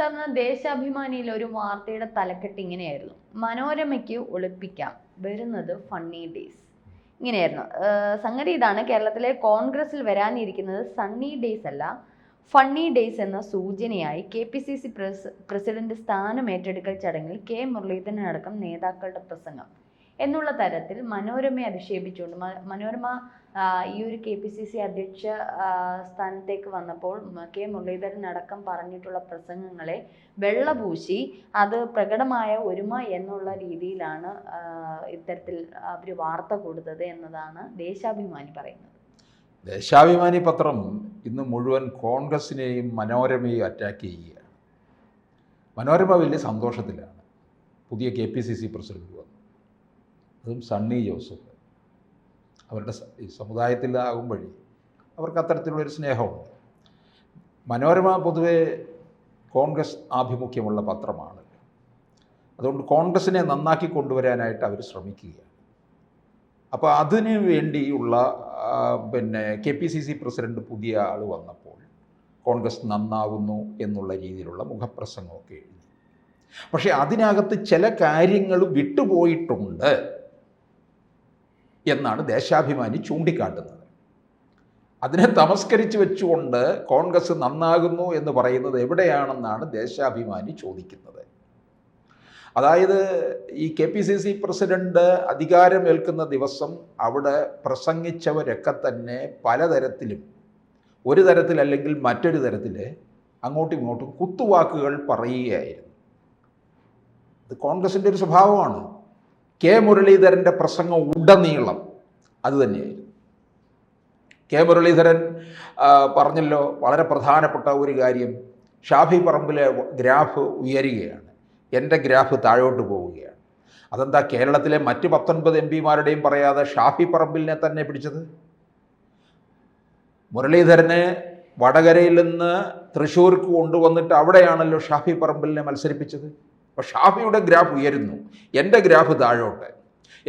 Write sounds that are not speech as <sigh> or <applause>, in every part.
സാറിന് ദേശാഭിമാനിയിൽ ഒരു വാർത്തയുടെ തലക്കെട്ട് ഇങ്ങനെയായിരുന്നു. മനോരമയ്ക്ക് ഒളിപ്പിക്കാം. വരുന്നത് ഫണ്ണി ഡേയ്സ് ഇങ്ങനെയായിരുന്നു. സംഗതി ഇതാണ്. കേരളത്തിലെ കോൺഗ്രസിൽ വരാനിരിക്കുന്നത് സണ്ണി ഡേയ്സ് അല്ല. ഫണ്ണി ഡേയ്സ് എന്ന സൂചനയായി K P C C press president സ്ഥാനം ഏറ്റെടുക്കൽ ചടങ്ങിൽ കെ മുരളീധരൻ അടക്കം നേതാക്കളുടെ പ്രസംഗം. എന്നുള്ള തരത്തിൽ മനോരമയെ അധിക്ഷേപിച്ചുകൊണ്ട് മനോരമ ഈ ഒരു കെ പി സി സി അധ്യക്ഷ സ്ഥാനത്തേക്ക് വന്നപ്പോൾ കെ മുരളീധരൻ അടക്കം പറഞ്ഞിട്ടുള്ള പ്രസംഗങ്ങളെ വെള്ളപൂശി അത് പ്രകടമായ ഒരുമ എന്നുള്ള രീതിയിലാണ് ഇത്തരത്തിൽ അവർ വാർത്ത കൊടുത്തത് എന്നതാണ് ദേശാഭിമാനി പറയുന്നത്. ദേശാഭിമാനി പത്രം ഇന്ന് മുഴുവൻ കോൺഗ്രസിനെയും മനോരമയെയും അറ്റാക്ക് ചെയ്യുകയാണ്. മനോരമ വലിയ സന്തോഷത്തിലാണ്. പുതിയ K P C C president വന്നു. അതും സണ്ണി ജോസഫ്. അവരുടെ സമുദായത്തിലാകുമ്പോഴേ അവർക്ക് അത്തരത്തിലുള്ളൊരു സ്നേഹമുണ്ട്. മനോരമ പൊതുവെ കോൺഗ്രസ് ആഭിമുഖ്യമുള്ള പത്രമാണ്. അതുകൊണ്ട് കോൺഗ്രസിനെ നന്നാക്കി കൊണ്ടുവരാനായിട്ട് അവർ ശ്രമിക്കുകയാണ്. അപ്പോൾ അതിന് വേണ്ടിയുള്ള പിന്നെ K P C C president പുതിയ ആൾ വന്നപ്പോൾ കോൺഗ്രസ് നന്നാകുന്നു എന്നുള്ള രീതിയിലുള്ള മുഖപ്രസംഗമൊക്കെ എഴുതി. പക്ഷേ അതിനകത്ത് ചില കാര്യങ്ങൾ വിട്ടുപോയിട്ടുണ്ട്. എന്നാണ് ദേശാഭിമാനി ചൂണ്ടിക്കാട്ടുന്നത്. അതിനെ തമസ്കരിച്ച് വെച്ചുകൊണ്ട് കോൺഗ്രസ് നന്നാകുന്നു എന്ന് പറയുന്നത് എവിടെയാണെന്നാണ് ദേശാഭിമാനി ചോദിക്കുന്നത്. അതായത് ഈ K P C C president അധികാരമേൽക്കുന്ന ദിവസം അവിടെ പ്രസംഗിച്ചവരൊക്കെ തന്നെ പലതരത്തിലും ഒരു തരത്തിലല്ലെങ്കിൽ മറ്റൊരു തരത്തിൽ അങ്ങോട്ടും ഇങ്ങോട്ടും കുത്തുവാക്കുകൾ പറയുകയായിരുന്നു. ഇത് കോൺഗ്രസിന്റെ ഒരു സ്വഭാവമാണ്. കെ മുരളീധരന്റെ പ്രസംഗം ഉടനീളം അത് തന്നെയായിരുന്നു. കെ മുരളീധരൻ പറഞ്ഞല്ലോ വളരെ പ്രധാനപ്പെട്ട ഒരു കാര്യം. ഷാഫി പറമ്പിലെ ഗ്രാഫ് ഉയരുകയാണ്. എന്റെ ഗ്രാഫ് താഴോട്ട് പോവുകയാണ്. അതെന്താ കേരളത്തിലെ മറ്റ് പത്തൊൻപത് എം പിമാരുടെയും പറയാതെ ഷാഫി പറമ്പിലിനെ തന്നെ പിടിച്ചത്? മുരളീധരനെ വടകരയിൽ നിന്ന് തൃശ്ശൂർക്ക് കൊണ്ടുവന്നിട്ട് അവിടെയാണല്ലോ ഷാഫി പറമ്പിലിനെ മത്സരിപ്പിച്ചത്. അപ്പോൾ ഷാഫിയുടെ ഗ്രാഫ് ഉയരുന്നു. എന്റെ ഗ്രാഫ് താഴോട്ട്.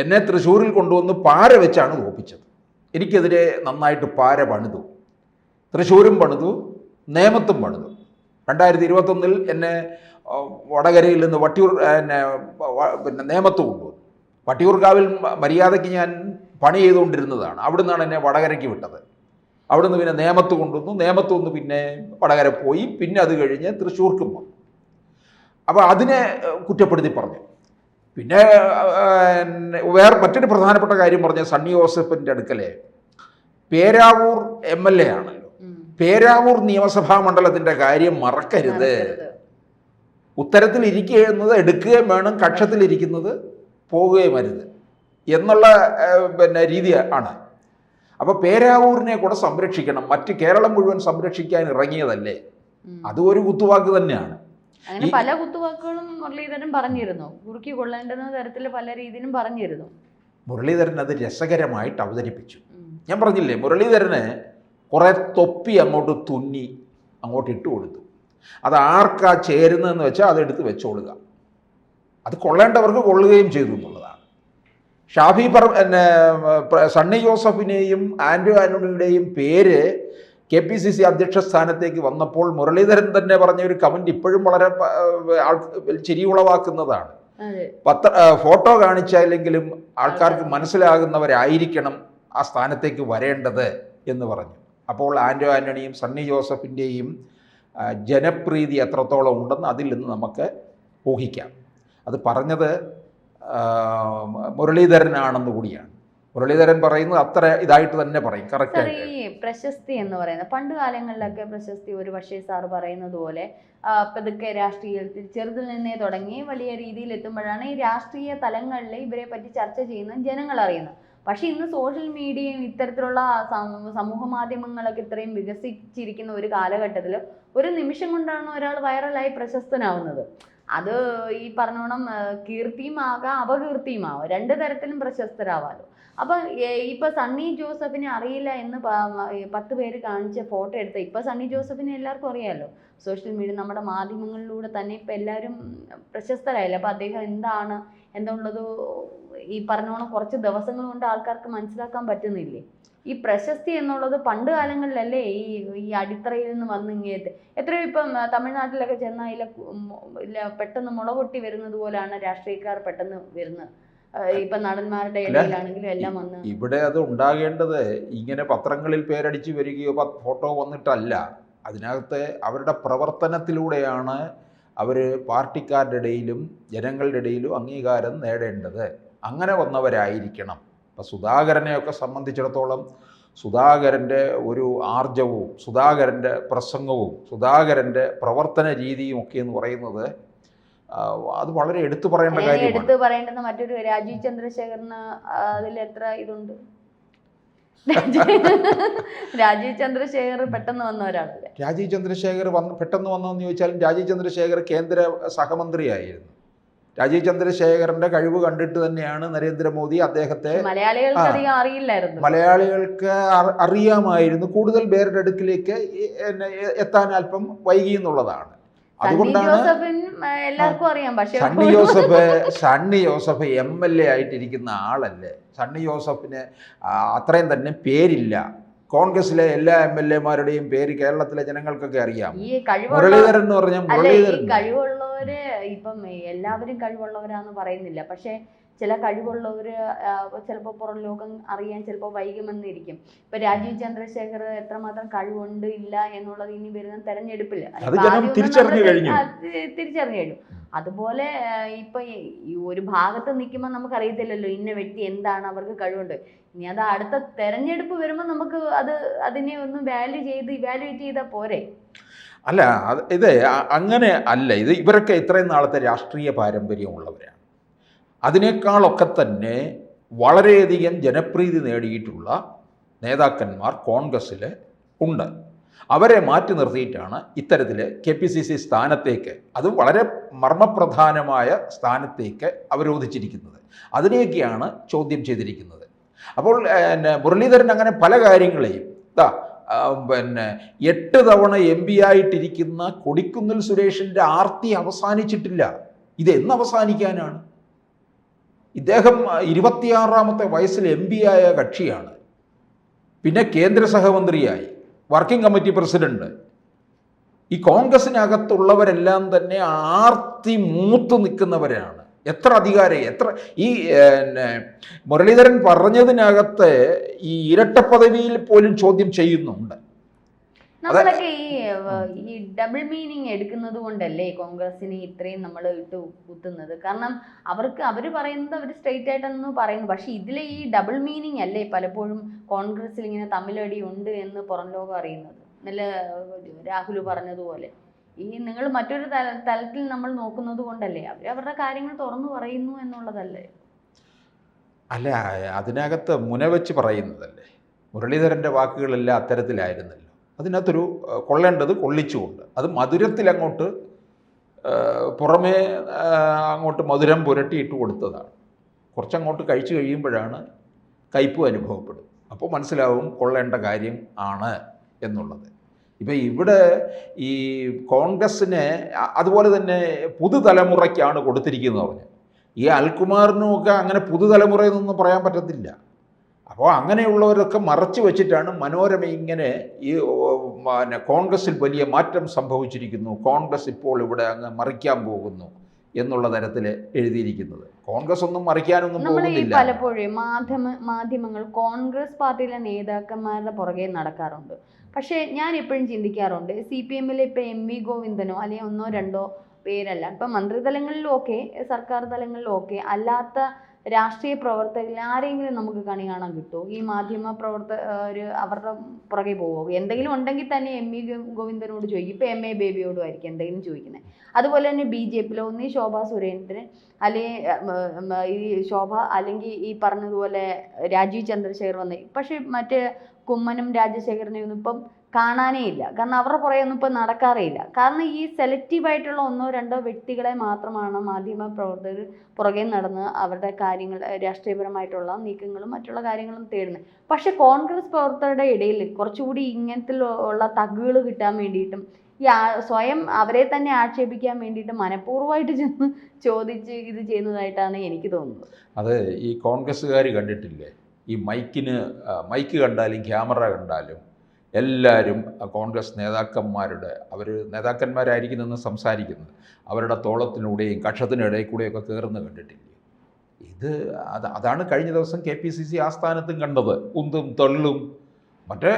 എന്നെ തൃശ്ശൂരിൽ കൊണ്ടുവന്ന് പാര വെച്ചാണ് തോപ്പിച്ചത് എനിക്കെതിരെ നന്നായിട്ട് പാര പണിതു. തൃശ്ശൂരും പണിതു നേമത്തും പണിതു. രണ്ടായിരത്തി ഇരുപത്തൊന്നിൽ എന്നെ വടകരയിൽ നിന്ന് വട്ടിയൂർ എന്നെ പിന്നെ നേമത്ത് കൊണ്ടുവന്നു. വട്ടിയൂർക്കാവിൽ മര്യാദയ്ക്ക് ഞാൻ പണി ചെയ്തുകൊണ്ടിരുന്നതാണ്. അവിടെ നിന്നാണ് എന്നെ വടകരയ്ക്ക് വിട്ടത്. അവിടുന്ന് പിന്നെ നേമത്ത് കൊണ്ടുവന്നു. നേമത്ത് വന്ന് പിന്നെ വടകര പോയി. പിന്നെ അത് കഴിഞ്ഞ് തൃശ്ശൂർക്കും വന്നു. അപ്പോൾ അതിനെ കുറ്റപ്പെടുത്തി പറഞ്ഞു. പിന്നെ വേറെ മറ്റൊരു പ്രധാനപ്പെട്ട കാര്യം പറഞ്ഞ സണ്ണി ജോസഫിന്റെ അടുക്കലെ പേരാവൂർ എം എൽ എ ആണല്ലോ പേരാവൂർ നിയമസഭാ മണ്ഡലത്തിന്റെ കാര്യം മറക്കരുത്. ഉത്തരത്തിൽ ഇരിക്കുന്നത് എടുക്കുകയും വേണം കക്ഷത്തിലിരിക്കുന്നത് പോവുകയും അരുത് എന്നുള്ള പിന്നെ രീതി ആണ്. അപ്പോൾ പേരാവൂരിനെ കൂടെ സംരക്ഷിക്കണം. മറ്റ് കേരളം മുഴുവൻ സംരക്ഷിക്കാൻ ഇറങ്ങിയതല്ലേ. അതും ഒരു കുത്തുവാക്ക് തന്നെയാണ്. അങ്ങനെ പല കുത്തുവാക്കുകളും മുരളീധരൻ പറഞ്ഞിരുന്നു. കുറുക്കി കൊള്ളേണ്ടുന്ന തരത്തിൽ പല രീതിയിലും പറഞ്ഞിരുന്നു. മുരളീധരൻ അത് രസകരമായിട്ട് അവതരിപ്പിച്ചു. ഞാൻ പറഞ്ഞില്ലേ മുരളീധരന് കുറേ തൊപ്പി അങ്ങോട്ട് തുന്നി അങ്ങോട്ട് ഇട്ട് കൊടുത്തു. അത് ആർക്കാ ചേരുന്നതെന്ന് വെച്ചാൽ അതെടുത്ത് വെച്ചോളുക. അത് കൊള്ളേണ്ടവർക്ക് കൊള്ളുകയും ചെയ്തു എന്നുള്ളതാണ്. ഷാഫി പറ സണ്ണി ജോസഫിനെയും ആൻഡ്രു ആന്റണിയുടെയും പേര് കെ പി സി സി അധ്യക്ഷ സ്ഥാനത്തേക്ക് വന്നപ്പോൾ മുരളീധരൻ തന്നെ പറഞ്ഞ ഒരു കമന്റ് ഇപ്പോഴും വളരെ ചിരി ഉളവാക്കുന്നതാണ് ചിരിയുളവാക്കുന്നതാണ് പത്ര ഫോട്ടോ കാണിച്ചാലെങ്കിലും ആൾക്കാർക്ക് മനസ്സിലാകുന്നവരായിരിക്കണം ആ സ്ഥാനത്തേക്ക് വരേണ്ടത് എന്ന് പറഞ്ഞു. അപ്പോൾ ആന്റോ ആന്റണിയും സണ്ണി ജോസഫിന്റെയും ജനപ്രീതി എത്രത്തോളം ഉണ്ടെന്ന് അതിൽ നിന്ന് നമുക്ക് ഊഹിക്കാം. അത് പറഞ്ഞത് മുരളീധരനാണെന്ന് കൂടിയാണ്. മുരളീധരൻ പറയുന്നത് അത്ര ഇതായിട്ട് തന്നെ പറയും. കറക്റ്റ് ഈ പ്രശസ്തി എന്ന് പറയുന്നത് പണ്ട് കാലങ്ങളിലൊക്കെ പ്രശസ്തി ഒരു പക്ഷേ സാർ പറയുന്നത് പോലെ പതുക്കെ രാഷ്ട്രീയത്തിൽ ചെറുതിൽ നിന്നേ തുടങ്ങി വലിയ രീതിയിൽ എത്തുമ്പോഴാണ് ഈ രാഷ്ട്രീയ തലങ്ങളിൽ ഇവരെ പറ്റി ചർച്ച ചെയ്യുന്നത് ജനങ്ങൾ അറിയുന്നത്. പക്ഷെ ഇന്ന് സോഷ്യൽ മീഡിയയും ഇത്തരത്തിലുള്ള സമൂഹ മാധ്യമങ്ങളൊക്കെ ഇത്രയും വികസിച്ചിരിക്കുന്ന ഒരു കാലഘട്ടത്തിൽ ഒരു നിമിഷം കൊണ്ടാണ് ഒരാൾ വൈറലായി പ്രശസ്തനാവുന്നത്. അത് ഈ പറഞ്ഞോണം കീർത്തിയും ആകാം അപകീർത്തിയും ആവാം രണ്ട് തരത്തിലും പ്രശസ്തരാവാലോ. അപ്പൊ ഏ- ഇപ്പൊ സണ്ണി ജോസഫിനെ അറിയില്ല എന്ന് പത്ത് പേര് കാണിച്ച ഫോട്ടോ എടുത്ത ഇപ്പൊ സണ്ണി ജോസഫിനെ എല്ലാവർക്കും അറിയാലോ. സോഷ്യൽ മീഡിയ നമ്മുടെ മാധ്യമങ്ങളിലൂടെ തന്നെ ഇപ്പൊ എല്ലാവരും പ്രശസ്തരായില്ല. അപ്പൊ അദ്ദേഹം എന്താണ് എന്നുള്ളത് ഈ പറഞ്ഞോണം കുറച്ച് ദിവസങ്ങൾ കൊണ്ട് ആൾക്കാർക്ക് മനസ്സിലാക്കാൻ പറ്റുന്നില്ലേ? ഈ പ്രശസ്തി എന്നുള്ളത് പണ്ട് കാലങ്ങളിലല്ലേ ഈ ഈ അടിത്തറയിൽ നിന്ന് വന്ന് എത്രയോ ഇപ്പം തമിഴ്നാട്ടിലൊക്കെ ചെന്നാൽ പെട്ടെന്ന് മുളകൊട്ടി വരുന്നത് പോലാണ് രാഷ്ട്രീയക്കാർ പെട്ടെന്ന് വരുന്നത്. ഇപ്പൊ നടന്മാരുടെ ഇടയിലാണെങ്കിലും എല്ലാം വന്ന് ഇവിടെ അത് ഉണ്ടാകേണ്ടത് ഇങ്ങനെ പത്രങ്ങളിൽ പേരടിച്ച് വരികയോ ഫോട്ടോ വന്നിട്ടല്ല. അതിനകത്ത് അവരുടെ പ്രവർത്തനത്തിലൂടെയാണ് അവർ പാർട്ടിക്കാരുടെ ഇടയിലും ജനങ്ങളുടെ ഇടയിലും അംഗീകാരം നേടേണ്ടത്. അങ്ങനെ വന്നവരായിരിക്കണം. ഇപ്പം സുധാകരനെയൊക്കെ സംബന്ധിച്ചിടത്തോളം സുധാകരന്റെ ഒരു ആർജവും സുധാകരന്റെ പ്രസംഗവും സുധാകരന്റെ പ്രവർത്തന രീതിയും ഒക്കെ എന്ന് പറയുന്നത് അത് വളരെ എടുത്തു പറയേണ്ട കാര്യമാണ്. എടുത്തു പറയേണ്ടെന്ന് മറ്റൊരു രാജീവ് ചന്ദ്രശേഖറിന് അതിൽ എത്ര ഇതുണ്ട്? രാജീവ് ചന്ദ്രശേഖർ പെട്ടെന്ന് വന്ന ഒരാളല്ലേ? രാജീവ് ചന്ദ്രശേഖർ വന്ന് പെട്ടെന്ന് വന്നതെന്ന് ചോദിച്ചാലും രാജീവ് ചന്ദ്രശേഖർ കേന്ദ്ര സഹമന്ത്രിയായിരുന്നു. രാജീവ് ചന്ദ്രശേഖരന്റെ കഴിവ് കണ്ടിട്ട് തന്നെയാണ് നരേന്ദ്രമോദി അദ്ദേഹത്തെ മലയാളികൾക്ക് അറിയില്ലായിരുന്നു. മലയാളികൾക്ക് അറിയാമായിരുന്നു. കൂടുതൽ പേരുടെ അടുക്കിലേക്ക് എത്താൻ അല്പം വൈകി എന്നുള്ളതാണ്. അതുകൊണ്ടാണ് എല്ലാവർക്കും അറിയാം. പക്ഷേ Sunny Joseph <laughs> Sunny Joseph M L A ആയിട്ടിരിക്കുന്ന ആളല്ലേ? സണ്ണി ജോസഫിന് അത്രയും തന്നെ പേരില്ല. കോൺഗ്രസിലെ എല്ലാ എം എൽ എമാരുടെയും പേര് കേരളത്തിലെ ജനങ്ങൾക്കൊക്കെ അറിയാം. മുരളീധരൻ എന്ന് പറഞ്ഞാൽ മുരളീധരൻ. കഴിവുള്ളവര് ഇപ്പം എല്ലാവരും കഴിവുള്ളവരാന്ന് പറയുന്നില്ല. പക്ഷെ ചില കഴിവുള്ളവർ ചിലപ്പോൾ പുറം ലോകം അറിയാൻ ചിലപ്പോൾ വൈകുമെന്നിരിക്കും. ഇപ്പൊ രാജീവ് ചന്ദ്രശേഖർ എത്രമാത്രം കഴിവുണ്ട് ഇല്ല എന്നുള്ളത് ഇനി വരുന്ന തെരഞ്ഞെടുപ്പിൽ തിരിച്ചറിഞ്ഞു കഴിഞ്ഞു. അതുപോലെ ഇപ്പൊ ഈ ഒരു ഭാഗത്ത് നിൽക്കുമ്പോൾ നമുക്ക് അറിയത്തില്ലല്ലോ ഇന്ന വ്യക്തി എന്താണ് അവർക്ക് കഴിവുണ്ട്. ഇനി അത് അടുത്ത തെരഞ്ഞെടുപ്പ് വരുമ്പോൾ നമുക്ക് അത് അതിനെ ഒന്ന് വാല്യൂ ചെയ്ത് ഇവാലുവേറ്റ് ചെയ്താൽ പോരെ. അല്ല ഇത് അങ്ങനെ അല്ല. ഇത് ഇവരൊക്കെ ഇത്രയും നാളത്തെ രാഷ്ട്രീയ പാരമ്പര്യമുള്ളവരാണ്. അതിനേക്കാളൊക്കെ തന്നെ വളരെയധികം ജനപ്രീതി നേടിയിട്ടുള്ള നേതാക്കന്മാർ കോൺഗ്രസ്സിൽ ഉണ്ട്. അവരെ മാറ്റി നിർത്തിയിട്ടാണ് ഇത്തരത്തിൽ കെ പി സി സി സ്ഥാനത്തേക്ക് അത് വളരെ മർമ്മപ്രധാനമായ സ്ഥാനത്തേക്ക് അവരോധിച്ചിരിക്കുന്നത്. അതിനെയൊക്കെയാണ് ചോദ്യം ചെയ്തിരിക്കുന്നത്. അപ്പോൾ പിന്നെ മുരളീധരൻ അങ്ങനെ പല കാര്യങ്ങളെയും ഇതാ പിന്നെ എട്ട് തവണ എം പി ആയിട്ടിരിക്കുന്ന കൊടിക്കുന്നിൽ സുരേഷിന്റെ ആർത്തി അവസാനിച്ചിട്ടില്ല. ഇത് എന്ന് അവസാനിക്കാനാണ്? ഇദ്ദേഹം ഇരുപത്തിയാറാമത്തെ വയസ്സിൽ എം പി ആയ കക്ഷിയാണ്. പിന്നെ കേന്ദ്ര സഹമന്ത്രിയായി വർക്കിംഗ് കമ്മിറ്റി പ്രസിഡന്റ്. ഈ കോൺഗ്രസിനകത്തുള്ളവരെല്ലാം തന്നെ ആർത്തി മൂത്ത് നിൽക്കുന്നവരാണ്. എത്ര അധികാരം എത്ര ഈ മുരളീധരൻ പറഞ്ഞതിനകത്ത് ഈ ഇരട്ട പദവിയിൽ പോലും ചോദ്യം ചെയ്യുന്നുണ്ട്. നമ്മളൊക്കെ ഈ ഈ ഡബിൾ മീനിങ് എടുക്കുന്നത് കൊണ്ടല്ലേ കോൺഗ്രസിനെ ഇത്രയും നമ്മൾ ഇട്ട് കുത്തുന്നത്. കാരണം അവർക്ക് അവർ പറയുന്നത് അവർ സ്ട്രെയിറ്റ് ആയിട്ടെന്ന് പറയുന്നു. പക്ഷെ ഇതിലെ ഈ ഡബിൾ മീനിങ് അല്ലേ പലപ്പോഴും കോൺഗ്രസിൽ ഇങ്ങനെ തമ്മിലടി ഉണ്ട് എന്ന് പുറം ലോകം അറിയുന്നത്? നല്ല രാഹുൽ പറഞ്ഞതുപോലെ. ഈ നിങ്ങൾ മറ്റൊരു തല തലത്തിൽ നമ്മൾ നോക്കുന്നത് കൊണ്ടല്ലേ അവർ അവരുടെ കാര്യങ്ങൾ തുറന്നു പറയുന്നു എന്നുള്ളതല്ലേ? അല്ല അതിനകത്ത് മുനവെച്ച് പറയുന്നതല്ലേ? മുരളീധരന്റെ വാക്കുകളെല്ലാം അത്തരത്തിലായിരുന്നല്ലോ. അതിനകത്തൊരു കൊള്ളേണ്ടത് കൊള്ളിച്ചുകൊണ്ട്. അത് മധുരത്തിൽ അങ്ങോട്ട് പുറമേ അങ്ങോട്ട് മധുരം പുരട്ടി ഇട്ട് കൊടുത്തതാണ്. കുറച്ചങ്ങോട്ട് കഴിച്ചു കഴിയുമ്പോഴാണ് കയ്പ് അനുഭവപ്പെടും. അപ്പോൾ മനസ്സിലാവും കൊള്ളേണ്ട കാര്യം ആണ് എന്നുള്ളത്. ഇപ്പം ഇവിടെ ഈ കോൺഗ്രസ്സിനെ അതുപോലെ തന്നെ പുതുതലമുറയ്ക്കാണ് കൊടുത്തിരിക്കുന്നത് പറഞ്ഞു ഈ അൽകുമാറിനും ഒക്കെ അങ്ങനെ പുതുതലമുറയെന്നൊന്നും പറയാൻ പറ്റത്തില്ല. അപ്പോൾ അങ്ങനെയുള്ളവരൊക്കെ മറച്ചു വെച്ചിട്ടാണ് മനോരമ ഇങ്ങനെ ഈ പിന്നെ കോൺഗ്രസ്സിൽ വലിയ മാറ്റം സംഭവിച്ചിരിക്കുന്നു. കോൺഗ്രസ് ഇപ്പോൾ ഇവിടെ അങ്ങ് മറിക്കാൻ പോകുന്നു എന്നുള്ള തരത്തിൽ എഴുതിയിരിക്കുന്നത്. കോൺഗ്രസ് ഒന്നും മറിക്കാനൊന്നും പോകുന്നില്ല. പലപ്പോഴും മാധ്യമ മാധ്യമങ്ങൾ കോൺഗ്രസ് പാർട്ടിയിലെ നേതാക്കന്മാരുടെ പുറകെ നടക്കാറുണ്ട്. പക്ഷേ ഞാൻ എപ്പോഴും ചിന്തിക്കാറുണ്ട് സി പി എമ്മിലെ ഇപ്പം എം വി ഗോവിന്ദനോ അല്ലെങ്കിൽ ഒന്നോ രണ്ടോ പേരല്ല. ഇപ്പം മന്ത്രിതലങ്ങളിലും ഒക്കെ സർക്കാർ തലങ്ങളിലും ഒക്കെ അല്ലാത്ത രാഷ്ട്രീയ പ്രവർത്തകരിൽ ആരെങ്കിലും നമുക്ക് കണി കാണാൻ കിട്ടുമോ ഈ മാധ്യമ പ്രവർത്തകർ അവരുടെ പുറകെ പോവോ? എന്തെങ്കിലും ഉണ്ടെങ്കിൽ തന്നെ എം വി ഗോവിന്ദനോട് ചോദിക്കും. ഇപ്പം എം എ ബേബിയോടും ആയിരിക്കും എന്തെങ്കിലും ചോദിക്കുന്നത്. അതുപോലെ തന്നെ ബി ജെ പിയിലോ ഒന്നീ ശോഭ സുരേന്ദ്രൻ അല്ലെങ്കിൽ ഈ ശോഭ അല്ലെങ്കിൽ ഈ പറഞ്ഞതുപോലെ രാജീവ് ചന്ദ്രശേഖർ വന്ന് പക്ഷേ മറ്റേ കുമ്മനം രാജശേഖരനും ഇപ്പം കാണാനേ ഇല്ല. കാരണം അവരുടെ പുറകെ ഒന്നും ഇപ്പം നടക്കാറേ ഇല്ല. കാരണം ഈ സെലക്റ്റീവ് ആയിട്ടുള്ള ഒന്നോ രണ്ടോ വ്യക്തികളെ മാത്രമാണ് മാധ്യമ പ്രവർത്തകർ പുറകെ നടന്ന് അവരുടെ കാര്യങ്ങൾ രാഷ്ട്രീയപരമായിട്ടുള്ള നീക്കങ്ങളും മറ്റുള്ള കാര്യങ്ങളും തേടുന്നത്. പക്ഷേ കോൺഗ്രസ് പ്രവർത്തകരുടെ ഇടയിൽ കുറച്ചുകൂടി ഇങ്ങനത്തെ ഉള്ള തഗ്ഗുകൾ കിട്ടാൻ വേണ്ടിയിട്ടും ഈ സ്വയം അവരെ തന്നെ ആക്ഷേപിക്കാൻ വേണ്ടിയിട്ട് മനഃപൂർവമായിട്ട് ചെന്ന് ചോദിച്ച് ഇത് ചെയ്യുന്നതായിട്ടാണ് എനിക്ക് തോന്നുന്നത്. അത് ഈ കോൺഗ്രസ്സുകാർ കണ്ടിട്ടില്ലേ? ഈ മൈക്കിന് മൈക്ക് കണ്ടാലും ക്യാമറ കണ്ടാലും എല്ലാവരും കോൺഗ്രസ് നേതാക്കന്മാരുടെ അവർ നേതാക്കന്മാരായിരിക്കും നിന്ന് സംസാരിക്കുന്നത് അവരുടെ തോളത്തിലൂടെയും കക്ഷത്തിനിടയിൽ കൂടെയൊക്കെ കയറുന്ന കണ്ടിട്ടില്ലേ? ഇത് അത് അതാണ് കഴിഞ്ഞ ദിവസം കെ പി സി സി ആസ്ഥാനത്തും കണ്ടത്. ഉന്തും തള്ളും. മറ്റേ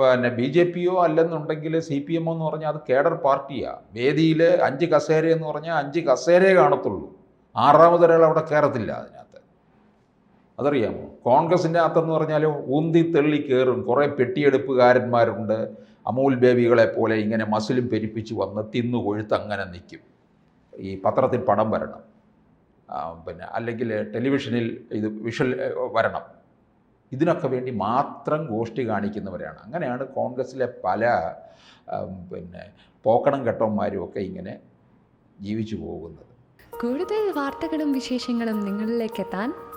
പിന്നെ ബി ജെ പിയോ അല്ലെന്നുണ്ടെങ്കിൽ സി പി എമ്മോ എന്ന് പറഞ്ഞാൽ അത് കേഡർ പാർട്ടിയാണ് വേദിയിൽ അഞ്ച് കസേര എന്ന് പറഞ്ഞാൽ അഞ്ച് കസേരയെ കാണത്തുള്ളൂ. ആറാമതൊരാൾ അവിടെ കയറത്തില്ല അതിനകത്ത്. അതറിയാമോ? കോൺഗ്രസിന്റെ അകത്തെന്ന് പറഞ്ഞാൽ ഊന്തി തെള്ളി കയറും കുറേ പെട്ടിയെടുപ്പുകാരന്മാരുണ്ട്. അമൂൽ ബേബികളെ പോലെ ഇങ്ങനെ മസിലും പെരിപ്പിച്ച് വന്ന് തിന്നു കൊഴുത്ത് അങ്ങനെ നിൽക്കും ഈ പത്രത്തിൽ പടം വരണം. പിന്നെ അല്ലെങ്കിൽ ടെലിവിഷനിൽ ഇത് വിഷൽ വരണം. ഇതിനൊക്കെ വേണ്ടി മാത്രം ഗോഷ്ടി കാണിക്കുന്നവരാണ്. അങ്ങനെയാണ് കോൺഗ്രസ്സിലെ പല പിന്നെ പോക്കണം കെട്ടന്മാരും ഒക്കെ ഇങ്ങനെ ജീവിച്ചു പോകുന്നത്. കൂടുതൽ വാർത്തകളും വിശേഷങ്ങളും നിങ്ങളിലേക്ക് എത്താൻ